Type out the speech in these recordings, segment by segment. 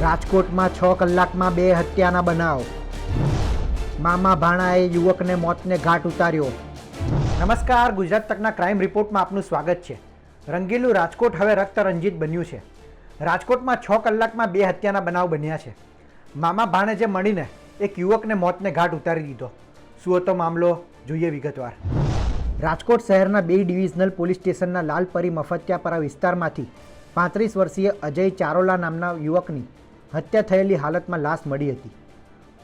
રાજકોટમાં છ કલાકમાં બે હત્યાના બનાવ. મામા ભાણાએ યુવકને મોતને ઘાટ ઉતાર્યો. નમસ્કાર, ગુજરાત તકના ક્રાઇમ રિપોર્ટમાં આપનું સ્વાગત છે. રંગીલું રાજકોટ હવે રક્ત રંજિત બન્યું છે. રાજકોટમાં છ કલાકમાં બે હત્યાના બનાવ બન્યા છે. મામા ભાણે જે મળીને એક યુવકને મોતને ઘાટ ઉતારી દીધો. શું હતો મામલો? જોઈએ વિગતવાર. રાજકોટ શહેરના બે ડિવિઝનલ પોલીસ સ્ટેશનના લાલપરી મફત્યાપરા વિસ્તારમાંથી પાંત્રીસ વર્ષીય અજય ચારોલા નામના યુવકની હત્યા થયેલી હાલતમાં લાશ મળી હતી.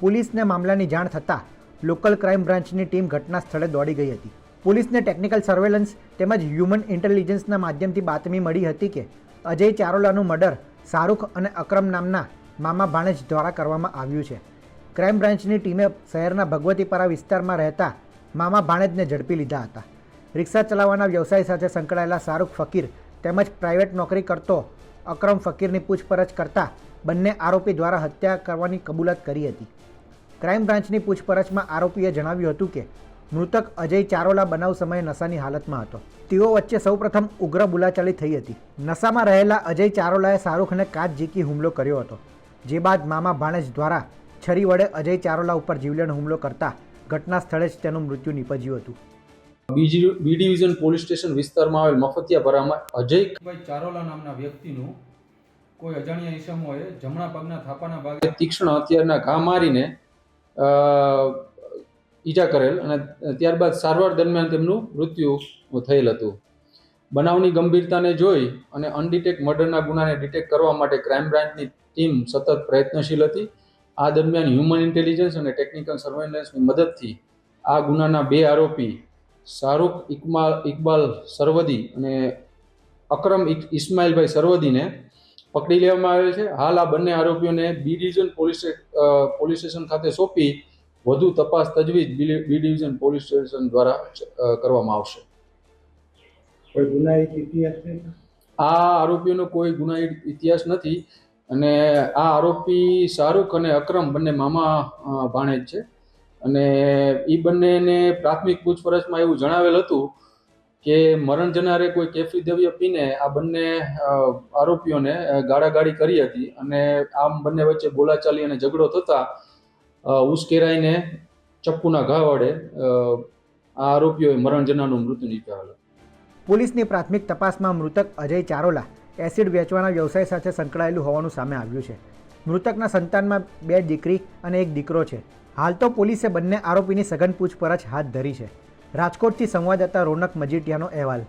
પોલીસને મામલાની જાણ થતાં લોકલ ક્રાઇમ બ્રાન્ચની ટીમ ઘટના સ્થળે દોડી ગઈ હતી. પોલીસને ટેકનિકલ સર્વેલન્સ તેમજ હ્યુમન ઇન્ટેલિજન્સના માધ્યમથી બાતમી મળી હતી કે અજય ચારોલાનું મર્ડર શાહરૂખ અને અક્રમ નામના મામા ભાણેજ દ્વારા કરવામાં આવ્યું છે. ક્રાઇમ બ્રાન્ચની ટીમે શહેરના ભગવતીપરા વિસ્તારમાં રહેતા મામા ભાણેજને ઝડપી લીધા હતા. રિક્ષા ચલાવવાના વ્યવસાય સાથે સંકળાયેલા શાહરૂખ ફકીર તેમજ પ્રાઇવેટ નોકરી કરતો અક્રમ ફકીરની પૂછપરછ કરતા બંને આરોપી દ્વારા હત્યા કરવાની કબૂલાત કરી હતી. ક્રાઇમ બ્રાન્ચની પૂછપરછમાં આરોપીએ જણાવ્યું હતું કે મૃતક અજય ચારોલા બનાવ સમયે નશાની હાલતમાં હતો. તેઓ વચ્ચે સૌપ્રથમ ઉગ્ર બોલાચાલી થઈ હતી. નશામાં રહેલા અજય ચારોલાએ શાહરૂખને કાચ ઝીકી હુમલો કર્યો હતો. જે બાદ મામા ભાણેજ દ્વારા છરી વડે અજય ચારોલા ઉપર જીવલેણ હુમલો કરતા ઘટના સ્થળે જ તેનું મૃત્યુ નીપજ્યું હતું. બીજી બી ડિવિઝન પોલીસ સ્ટેશન વિસ્તારમાં આવેલ મફતિયાપરામાં અજય ચારોલા નામના વ્યક્તિનું કોઈ અજાણ્યા ઈસમોએ જમણા પગના થાપાના ભાગે તીક્ષ્ણ હથિયારના ઘા મારીને ઈજા કરેલ અને ત્યારબાદ સારવાર દરમિયાન તેમનું મૃત્યુ થયેલ હતું. બનાવની ગંભીરતાને જોઈ અને અનડિટેક મર્ડરના ગુનાને ડિટેક્ટ કરવા માટે ક્રાઇમ બ્રાન્ચની ટીમ સતત પ્રયત્નશીલ હતી. આ દરમિયાન હ્યુમન ઇન્ટેલિજન્સ અને ટેકનિકલ સર્વેલન્સની મદદથી આ ગુનાના બે આરોપી, શાહરૂખ ઇકમાલ ઇકબાલ સરવદી અને અકરમ ઇસ્માઇલભાઈ સરવદીને પકડી લેવામાં આવેલ છે. હાલ આ બંને આરોપીઓને B division police police station ખાતે સોંપી વધુ તપાસ તજવીજ બી ડિવિઝન પોલીસ સ્ટેશન દ્વારા કરવામાં આવશે. આ આરોપીઓનો કોઈ ગુનાહિત ઇતિહાસ નથી અને આ આરોપી શાહરૂખ અને અક્રમ બંને મામા ભાણેજ છે. અને એ બંનેને પ્રાથમિક પૂછપરછમાં એવું જણાવેલ હતું કે મરણ જનારે કોઈ કેફી દ્રવ્ય પીને આ બંને આરોપીઓને ગાળાગાળી કરી હતી અને આમ બંને વચ્ચે બોલાચાલી અને ઝઘડો થતા ઉશ્કેરાઈને ચપ્પુના ઘા વડે આ આરોપીઓએ મરણ જનાનું મૃત્યુ નિપજાવેલું. પોલીસની પ્રાથમિક તપાસમાં મૃતક અજય ચારોલા એસિડ વેચવાના વ્યવસાય સાથે સંકળાયેલું હોવાનું સામે આવ્યું છે. મૃતકના સંતાનમાં બે દીકરી અને એક દીકરો છે. હાલ તો પોલીસે બંને આરોપીની સઘન પૂછપરછ હાથ ધરી છે. રાજકોટથી સંવાદદાતા રોનક મજીટિયાનો અહેવાલ.